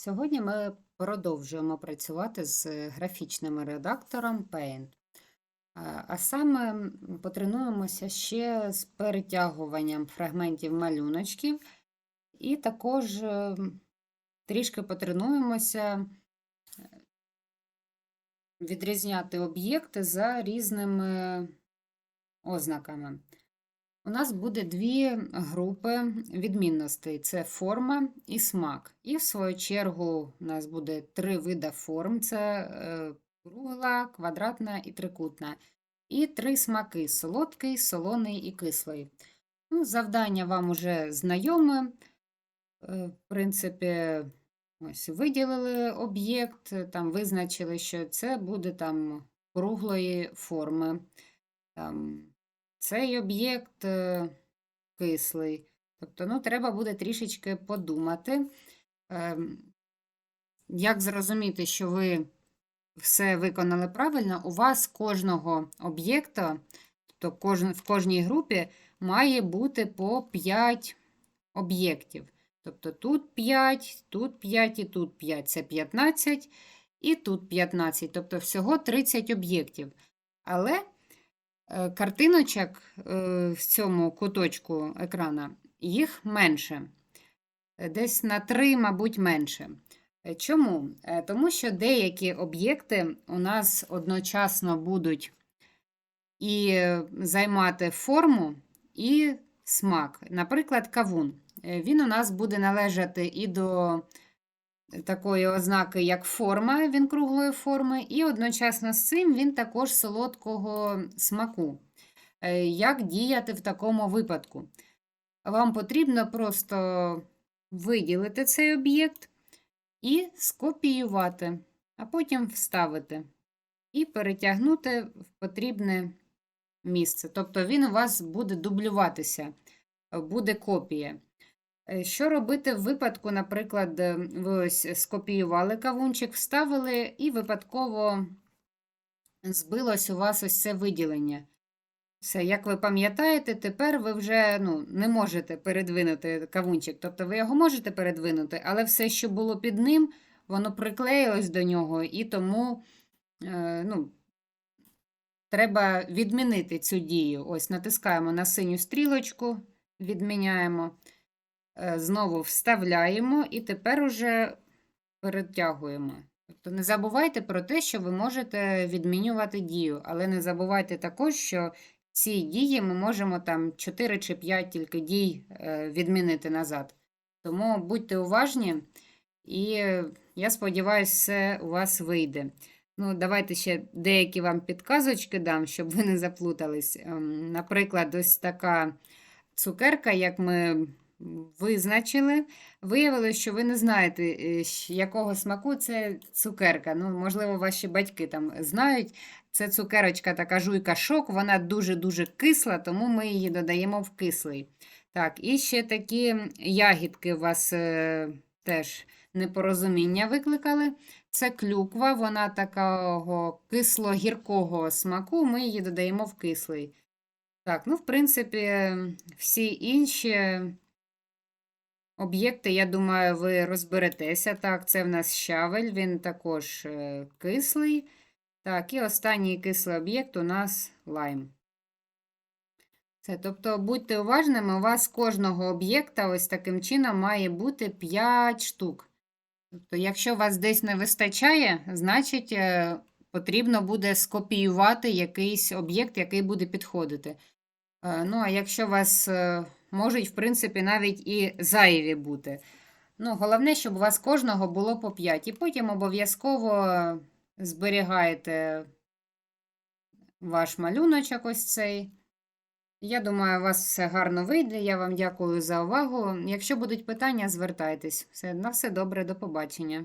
Сьогодні ми продовжуємо працювати з графічним редактором Paint. А а саме потренуємося ще з перетягуванням фрагментів малюночків, і також е, трішки потренуємося е, відрізняти об'єкти за різними ознаками. У нас буде дві групи відмінностей: це форма і смак. І, в свою чергу, у нас буде три види форм: це е, кругла, квадратна і трикутна. І три смаки: солодкий, солоний і кислий. Ну, завдання вам уже знайоме. Е, В принципі, ось виділили об'єкт, там визначили, що це буде там круглої форми. Там, цей об'єкт е, кислий. Тобто, ну, треба буде трішечки подумати, ем, як зрозуміти, що ви все виконали правильно, у вас кожного об'єкта, тобто в кожній групі має бути по 5 об'єктів. Тобто тут 5, тут 5 і тут 5 це 15, і тут 15, тобто всього 30 об'єктів. Але картиночок е, в цьому куточку екрана їх менше. Е, Десь на 3, мабуть, менше. Е, Чому? Е, Тому що деякі об'єкти у нас одночасно будуть і е, займати форму, і смак. Наприклад, кавун. Е, Він у нас буде належати і до такої ознаки, як форма, він круглої форми, і одночасно з цим він також солодкого смаку. Е, Як діяти в такому випадку? Вам потрібно просто виділити цей об'єкт і скопіювати, а потім вставити і перетягнути в потрібне місце. Тобто він у вас буде дублюватися, буде копія. Е, Що робити в випадку, наприклад, е, ви ось скопіювали кавунчик, вставили і випадково збилось у вас ось це виділення. Все, як ви пам'ятаєте, тепер ви вже ну, не можете передвинути кавунчик. Тобто ви його можете передвинути, але все, що було під ним, воно приклеїлось до нього, і тому е, ну, треба відмінити цю дію. Ось натискаємо на синю стрілочку, відміняємо, знову вставляємо і тепер уже перетягуємо. Тобто не забувайте про те, що ви можете відмінювати дію, але не забувайте також, що ці дії ми можемо там 4 чи 5 тільки дій е, відмінити назад. Тому будьте уважні, і е, я сподіваюся, все у вас вийде. Ну, давайте ще деякі вам підказочки дам, щоб ви не заплутались. Ем, Наприклад, ось така цукерка, як ми визначили, виявилося, що ви не знаєте, е, якого смаку це цукерка. Ну, можливо, ваші батьки там знають. Це цукерочка така жуйка шок, вона дуже-дуже кисла, тому ми її додаємо в кислий. Так, і ще такі ягідки у вас е, теж непорозуміння викликали. Це клюква, вона такого кисло-гіркого смаку, ми її додаємо в кислий. Так, ну, в принципі, всі інші об'єкти, я думаю, ви розберетеся. Так, це в нас щавель, він також е, кислий. Так, і останній кислий об'єкт у нас лайм. Це, тобто, будьте уважними, у вас кожного об'єкта ось таким чином має бути 5 штук. Тобто, якщо вас десь не вистачає, значить е, потрібно буде скопіювати якийсь об'єкт, який буде підходити. Е, Ну, а якщо вас можуть, в принципі, навіть і зайві бути. Ну, головне, щоб у вас кожного було по 5. І потім обов'язково зберігаєте ваш малюночок ось цей. Я думаю, у вас все гарно вийде. Я вам дякую за увагу. Якщо будуть питання, звертайтесь. Все, на все добре, до побачення.